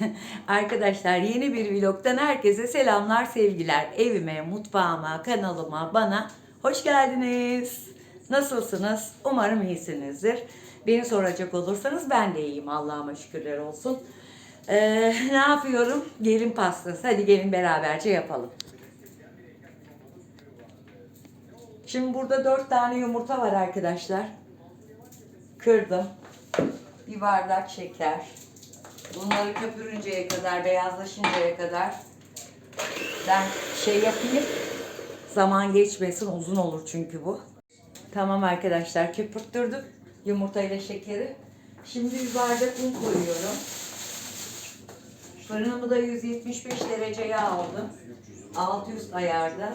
Arkadaşlar yeni bir vlogtan herkese selamlar sevgiler. Evime, mutfağıma, kanalıma, bana hoş geldiniz. Nasılsınız? Umarım iyisinizdir. Beni soracak olursanız ben de iyiyim Allah'ıma şükürler olsun. Ee, ne yapıyorum? Gelin pastası. Hadi gelin beraberce yapalım. Şimdi burada dört tane yumurta var arkadaşlar. Kırdım. Bir bardak şeker. Bunları köpürünceye kadar, beyazlaşıncaya kadar ben şey yapayım. Zaman geçmesin, uzun olur çünkü bu. Tamam arkadaşlar, köpürttürdüm yumurtayla şekeri. Şimdi bir bardak un koyuyorum. Fırınımı da 175 dereceye aldım. Alt üst ayarda.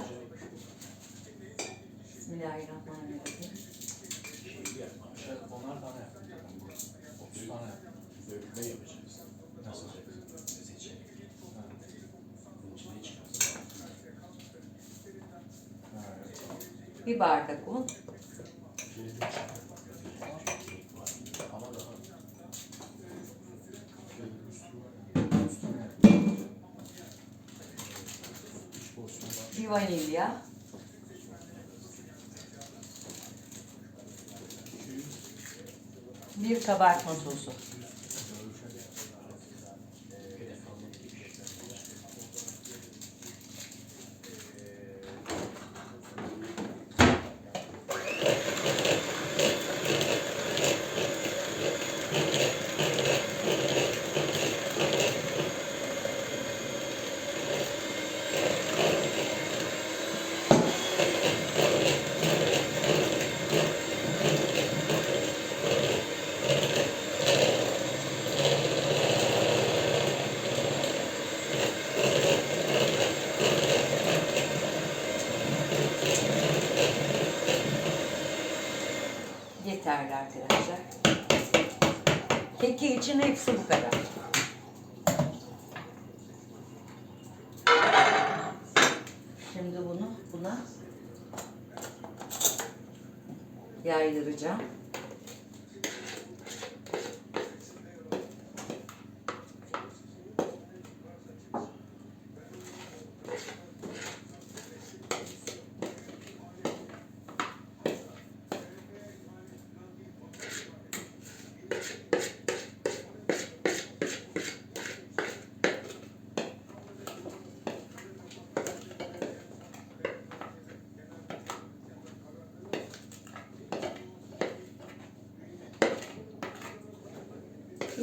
Bismillahirrahmanirrahim. Yapma. Aşağı onar tane yap. 30 tane yap. Böyle yapacağız. Nasıl yapacaksın? Seçelim. Ha. Bunun içine çıkarsın. Ha, evet. Bir bardak un. Bir vanilya. Bir kabartma tozu. Yeterli arkadaşlar. Keki için hepsi bu kadar. Şimdi bunu buna yaydıracağım.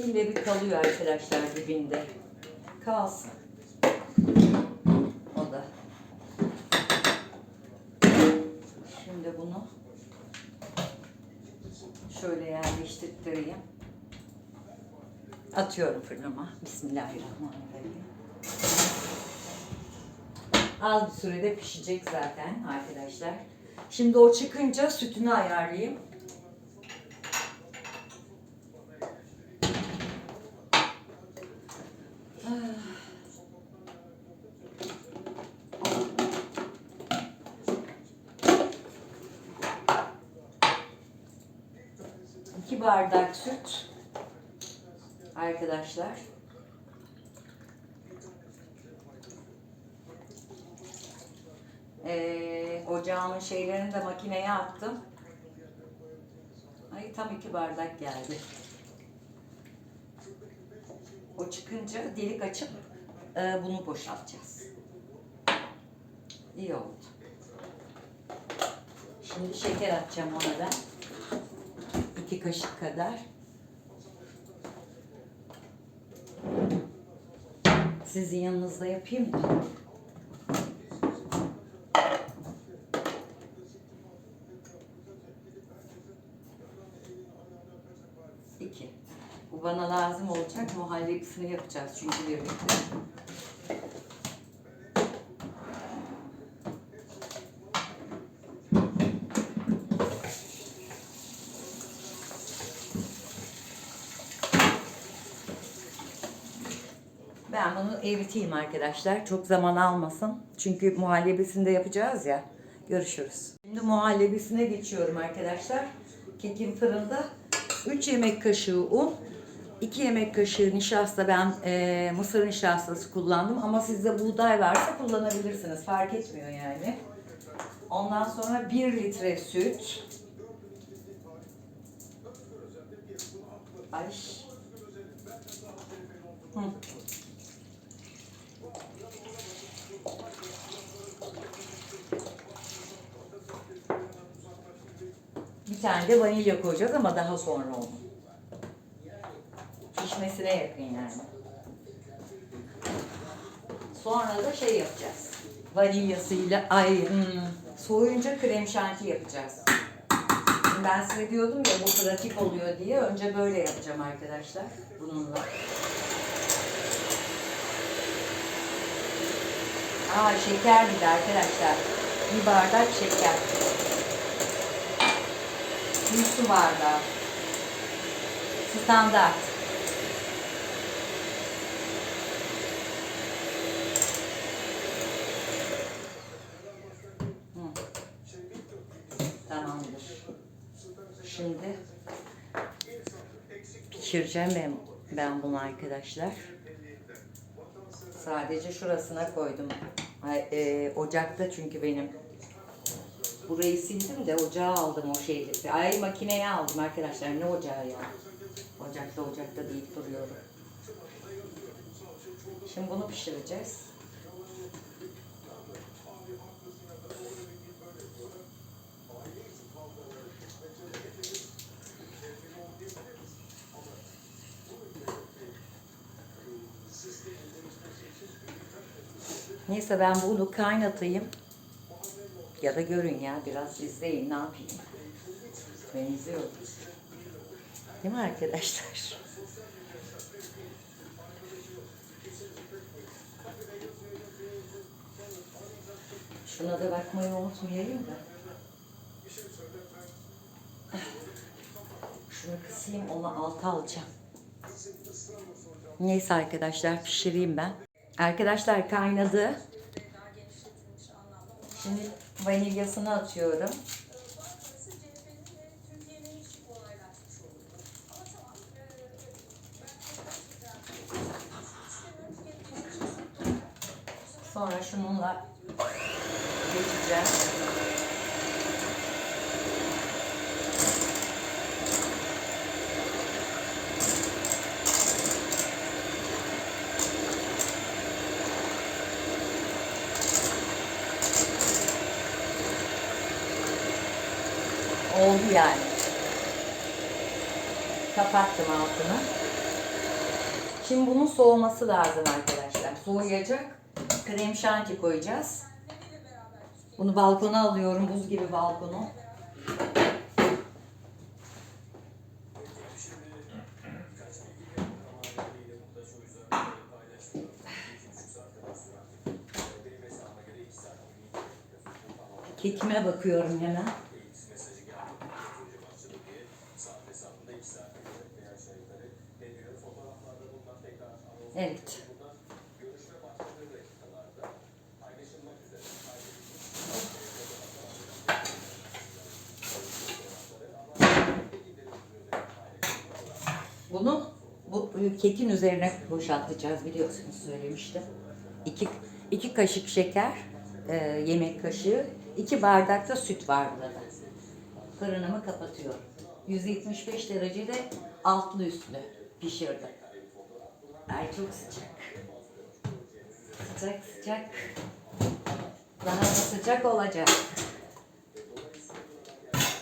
Yine bir kalıyor arkadaşlar dibinde. Kalsın. O da. Şimdi bunu şöyle yerleştireyim. Atıyorum fırınıma. Bismillahirrahmanirrahim. Az bir sürede pişecek zaten arkadaşlar. Şimdi o çıkınca sütünü ayarlayayım. İki bardak süt. Arkadaşlar. Ee, ocağımın şeylerini de makineye attım. Ay tam iki bardak geldi. O çıkınca delik açıp e, bunu boşaltacağız. İyi oldu. Şimdi şeker atacağım ona ben. İki kaşık kadar. Sizin yanınızda yapayım mı? İki. Bu bana lazım olacak. Muhallebisini yapacağız çünkü birlikte. Eriteyim arkadaşlar. Çok zaman almasın. Çünkü muhallebisini de yapacağız ya. Görüşürüz. Şimdi muhallebisine geçiyorum arkadaşlar. Kekim fırında 3 yemek kaşığı un, 2 yemek kaşığı nişasta ben e, mısır nişastası kullandım ama sizde buğday varsa kullanabilirsiniz. Fark etmiyor yani. Ondan sonra 1 litre süt. Ay. Hı. Bir tane de vanilya koyacağız ama daha sonra onu. Pişmesine yakın yani. Sonra da şey yapacağız. Vanilyasıyla, ay hmm, soğuyunca krem şanti yapacağız. Şimdi ben size diyordum ya bu pratik oluyor diye. Önce böyle yapacağım arkadaşlar bununla. Aa şeker bir de arkadaşlar. Bir bardak şeker. Bir su. Standart. Hı. Tamamdır. Şimdi pişireceğim ben, ben bunu arkadaşlar. Sadece şurasına koydum. E, ocakta çünkü benim. Burayı sildim de ocağa aldım o şeyleri. Ay makineye aldım arkadaşlar. Ne ocağı ya? Ocakta ocakta deyip duruyorum. Şimdi bunu pişireceğiz. Neyse ben bunu kaynatayım. Ya da görün ya biraz izleyin ne yapayım. Ben izliyorum. Değil mi arkadaşlar? Şuna da bakmayı unutmayayım da. Şunu kısayım onu alta alacağım. Neyse arkadaşlar pişireyim ben. Arkadaşlar kaynadı. Şimdi vanilyasını atıyorum. Sonra şununla geçeceğim. Oldu yani. Kapattım altını. Şimdi bunun soğuması lazım arkadaşlar. Soğuyacak. Krem şanti koyacağız. Bunu balkona alıyorum. Buz gibi balkonu. Kekime bakıyorum hemen. Evet. Bunu bu kekin üzerine boşaltacağız biliyorsunuz söylemiştim. İki, iki kaşık şeker, e, yemek kaşığı, iki bardak da süt var burada. Fırınımı kapatıyorum. 175 derecede altlı üstlü pişirdim. Ay çok sıcak. Sıcak sıcak. Daha da sıcak olacak.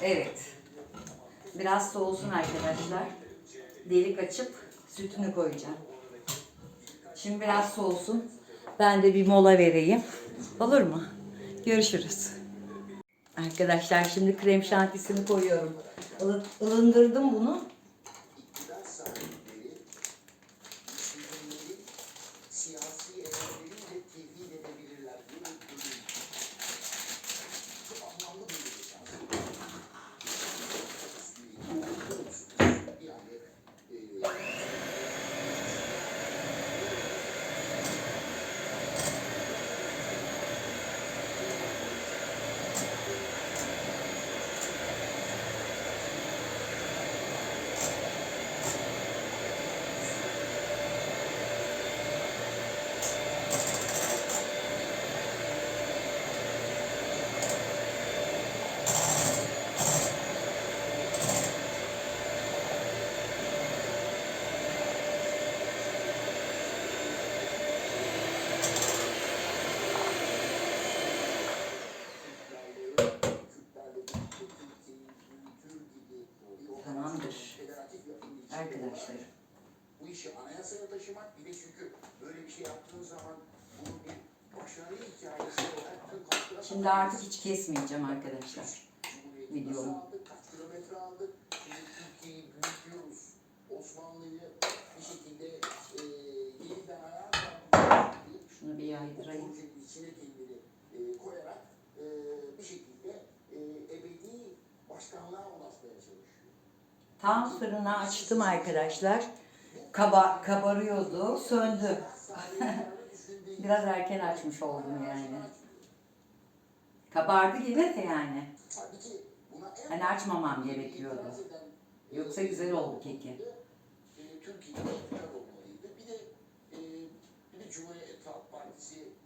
Evet. Biraz soğusun arkadaşlar. Delik açıp sütünü koyacağım. Şimdi biraz soğusun. Ben de bir mola vereyim. Olur mu? Görüşürüz. Arkadaşlar şimdi krem şantisini koyuyorum. Ilı- ılındırdım bunu. siyasi eylemleri de tehdit edebilirler. Bunu bilin. Çok anlamlı bir şey. Yani e, taşımak bir de çünkü böyle bir şey yaptığın zaman bunu bir başarı hikayesi olarak Şimdi artık hiç kesmeyeceğim arkadaşlar. Videomu. kaç kilometre aldık, şimdi Türkiye'yi büyütüyoruz. Osmanlı'yı bir şekilde e, yeniden ayağa. Şunu bir yaydırayım. Projenin içine kendini e, koyarak e, bir şekilde e, ebedi başkanlığa ulaşmaya çalışıyor. Tam fırına açtım arkadaşlar. Kaba, kabarıyordu, söndü. Biraz erken açmış oldum yani. Kabardı yine de yani. Hani açmamam gerekiyordu. Yoksa güzel oldu keki.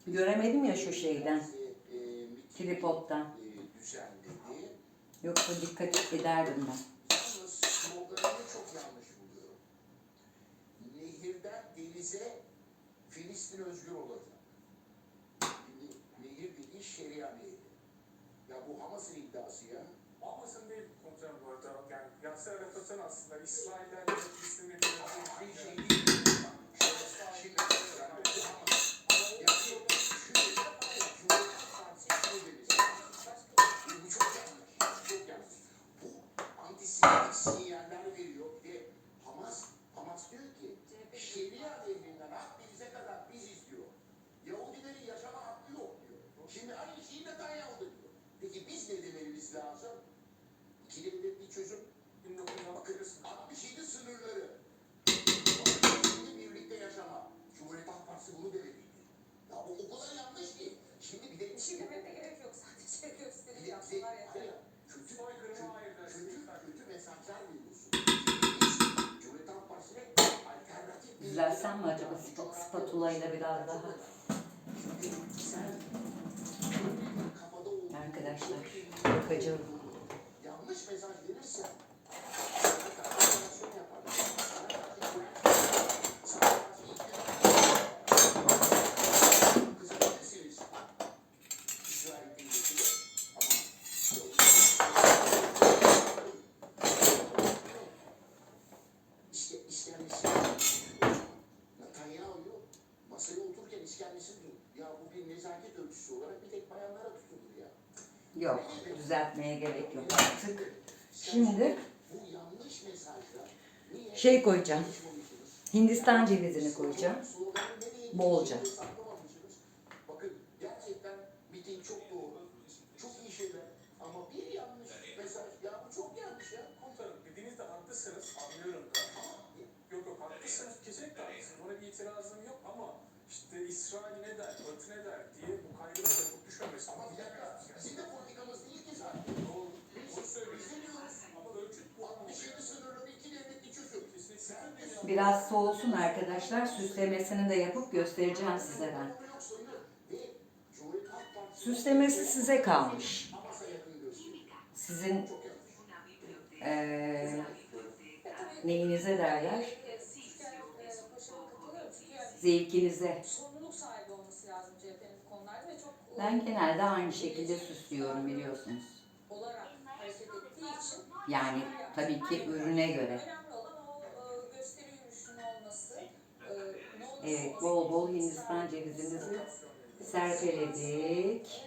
Göremedim ya şu şeyden, düzenledi. Yoksa dikkat ederdim ben. Sloganını çok yanlış buluyorum. Nehirden denize Filistin özgür olacak. Şimdi nehir dediği şeria nehri. Ya bu Hamas'ın iddiası ya. Hamas'ın değil komutanım bu arada. Yani Yasser Arafat'ın aslında İsrail'den de Filistin'in Bir şey değil. Şimdi bu Hamas. Yani şöyle, Cumhuriyet Partisi şunu demiş. Bu çok yanlış. Çok yanlış. Bu antisemitik sinyaller veriyor. Bir de Hamas, Hamas diyor ki şeria devrinden Akdeniz'e kadar biziz diyor. Yahudilerin yaşama hakkı yok diyor. Şimdi aynı şeyi Netanyahu da diyor. Peki biz ne dememiz lazım? İki devletli çözüm. 1960 Bakın 67 sınırları. Şimdi birlikte yaşama. Cumhuriyet Halk Partisi bunu demeliydi. Ya bu o kadar yanlış ki. Şimdi bir de Bir şey demene gerek yok sadece bir gösteri de yapsınlar hayır, yeter. kötü, Soykırıma hayır kötü, dersin. kötü mesajlar veriyorsun. Biz Cumhuriyet Halk Partisi'ne alternatif bir- Düzeltsem mi acaba spa- ile biraz daha? Arkadaşlar, çok iyi bakacağım. yanlış mesaj verirsen sana karşı operasyon yaparlar. Sana karşı güven- sana karşı iktidar- Kızabilirsiniz. İsrail devleti ama işte işkembesi Netanyahu'yu masaya otururken işkembesi diyor. Ya bu bir nezaket ölçüsü olarak bir tek bayanlara tutulur ya. Yok, düzeltmeye gerek yok artık. Şimdi Bu yanlış mesajlar. Niye? şey koyacağım. Konuşmamışsınız. Hindistan cevizini koyacağım. Sloganı nereye Bolca. gittiğini saklamamışsınız. Bakın gerçekten miting çok doğru. Çok iyi şeyler. Ama bir yanlış mesaj. Ya bu çok yanlış ya. Komutanım dediğinizde haklısınız. Anlıyorum da. Yok yok haklısınız. Kesinlikle haklısınız. Ona bir itirazım yok ama işte İsrail ne der, Batı ne der diye bu kaygılara da çok düşmemesi. Ama bir dakika. Bizim de politikamız değil ki zaten. Doğru. Biz, Doğru söylüyorsunuz. biz ne diyoruz? Ama ölçüt bu. 67 sınırlı iki devletli çözüm. Kesinlikle. Biraz soğusun arkadaşlar. Süslemesini de yapıp göstereceğim size ben. Süslemesi size kalmış. Sizin eee neyinize derler? Zevkinize. Ben genelde aynı şekilde süslüyorum biliyorsunuz. Yani tabii ki ürüne göre. Evet, bol bol Hindistan cevizimizi serpeledik.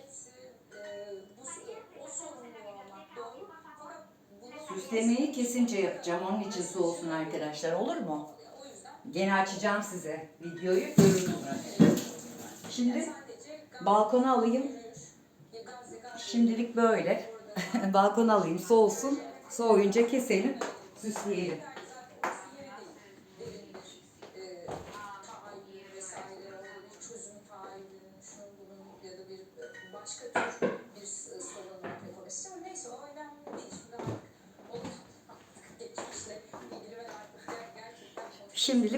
Süslemeyi kesince yapacağım. Onun için soğusun arkadaşlar. Olur mu? Gene açacağım size videoyu. Şimdi balkona alayım. Şimdilik böyle. balkona alayım soğusun. Soğuyunca keselim. Süsleyelim. başka tür bir slogan yapabilsin ama neyse o önemli değil. Şimdi artık olur artık geçmişle ilgili ben artık gerçekten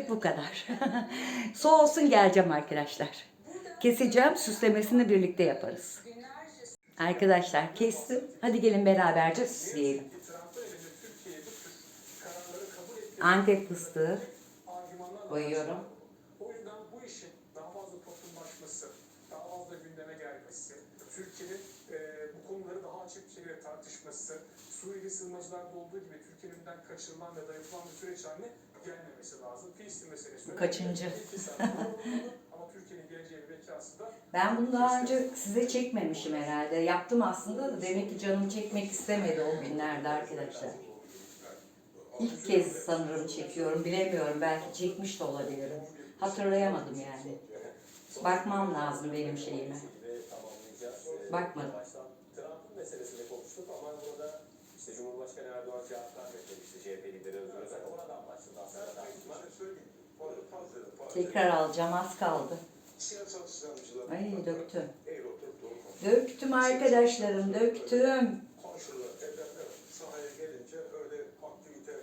Bu kadar. Soğusun geleceğim arkadaşlar. Keseceğim. Süslemesini birlikte yaparız. Arkadaşlar kestim. Hadi gelin beraberce süsleyelim. Antep fıstığı koyuyorum. O yüzden bu işin daha fazla toplumlaşması, daha fazla gündeme gelmesi, Türkiye'nin e, bu konuları daha açık bir şekilde tartışması, Suriyeli sığınmacılarda olduğu gibi Türkiye'nin kaçırılan ya da bir süreç haline gelmemesi lazım. Filistin meselesi. Bu kaçıncı? Ama Türkiye'nin geleceği bekası da Ben bunu daha önce size çekmemişim herhalde. Yaptım aslında da demek ki canım çekmek istemedi o günlerde arkadaşlar. İlk kez sanırım çekiyorum. Bilemiyorum. Belki çekmiş de olabilirim. Hatırlayamadım yani. Bakmam lazım benim şeyime. Bakmadım. Trump'ın meselesini konuştuk ama burada işte Cumhurbaşkanı Erdoğan cevap vermedi demişti CHP lideri Özgür Özel. Oradan başladı aslında. Tekrar alacağım. Az kaldı. Ay döktüm. Döktüm arkadaşlarım. Döktüm. Konuşurlar, ederler. Sahaya gelince öyle aktivite,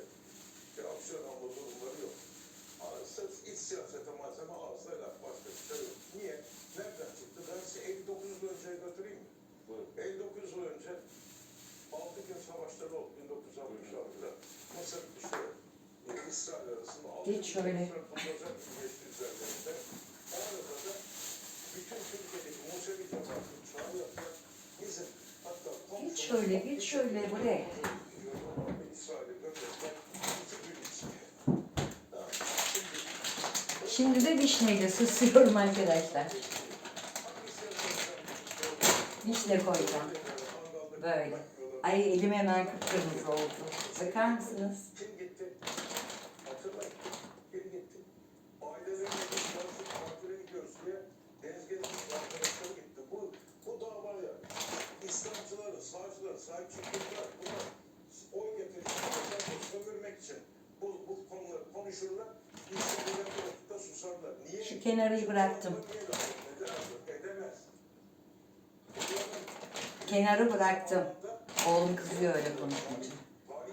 bir aksiyon alma durumları yok. Sırf iç siyasete malzeme ağızla laf başka bir şey yok. Niye? Nereden çıktı? Ben size 59 yıl önceye götüreyim mi? Buyurun. 59 yıl önce 6 gün savaşları oldu 1966'da. Mısır işte e, İsrail arasında 6 Geç şöyle. Bulacak geçti üzerlerinde. O arada da bütün Türkiye'deki Musevi cemaati uçağı yaptılar. Bizim hatta Geç şöyle, geç şöyle buraya. İsrail'e götürdüler. İki gün içinde. Şimdi de vişneyle süslüyorum arkadaşlar. Vişne koyacağım. Böyle. Ay elim hemen kıpkırmızı oldu. Bakar mısınız? Kim gitti? Hatırlayın. Kim gitti? Ailelerine çalışıp tatile gidiyoruz diye deniz gezmiş arkadaşları gitti. Bu, bu davaya İslamcıları, sağcıları sahip çıkıyorlar. Bunlar oy getirecek, sömürmek için bu, bu konuları konuşurlar. İnsanlara bırakıp da susarlar. Niye? Şu kenarıyı bıraktım. Edemez? Kenarı bıraktım. Oğlum kızıyor öyle konuşunca.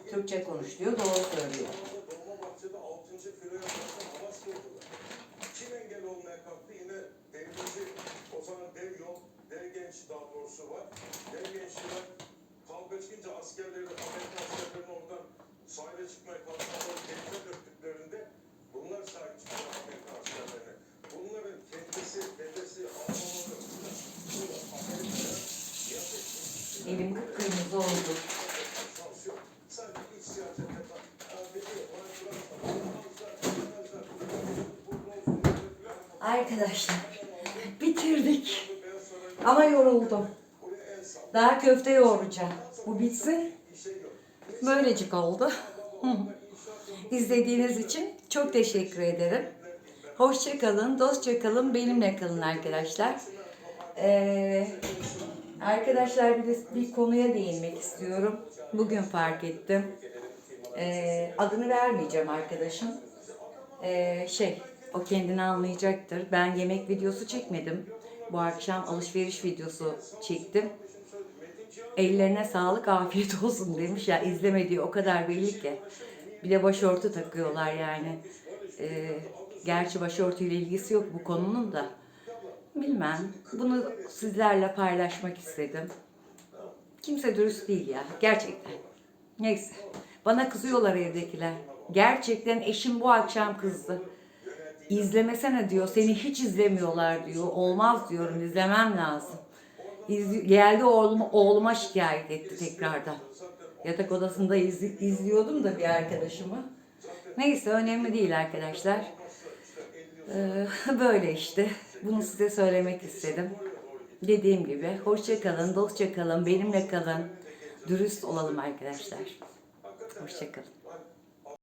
Türkçe konuş diyor, doğru söylüyor. Dolmabahçe'de 6. filoya bakın havas kurdular. Kim engel olmaya kalktı? Yine devrimci, o zaman dev yol, dev genç daha doğrusu var. Dev gençler kavga çıkınca askerleri, Amerikan askerlerini oradan sahile çıkmaya kalkmaları denize döktüklerinde bunlar sahip çıkıyor Amerikan askerlerine. Bunların kendisi, dedesi, ağababaları, bu Amerika'ya yazık. Elim kıpkırmızı oldu. Şans yok. Sadece iç siyasete bak. Abi, bana bırakma. Almışlar, yemezler. Arkadaşlar bitirdik. Ama yoruldum. Daha köfte yoğuracağım. Bu bitsin. Böylecik oldu. İzlediğiniz için çok teşekkür ederim. Hoşça kalın, dostça kalın, benimle kalın arkadaşlar. Ee, arkadaşlar bir, de bir konuya değinmek istiyorum. Bugün fark ettim. Ee, adını vermeyeceğim arkadaşım. Ee, şey, o kendini anlayacaktır. Ben yemek videosu çekmedim. Bu akşam alışveriş videosu çektim. Ellerine sağlık, afiyet olsun demiş ya. izlemediği o kadar belli ki. Bir de başörtü takıyorlar yani. Ee, gerçi başörtüyle ilgisi yok bu konunun da. Bilmem. Bunu sizlerle paylaşmak istedim. Kimse dürüst değil ya. Gerçekten. Neyse. Bana kızıyorlar evdekiler. Gerçekten eşim bu akşam kızdı. İzlemesene diyor. Seni hiç izlemiyorlar diyor. Olmaz diyorum. izlemem lazım. İz, geldi oğluma, oğluma şikayet etti tekrardan. Yatak odasında iz, izliyordum da bir arkadaşımı. Neyse önemli değil arkadaşlar. Ee, böyle işte. Bunu size söylemek istedim. Dediğim gibi hoşça kalın, dostça kalın, benimle kalın. Dürüst olalım arkadaşlar. Hoşça kalın.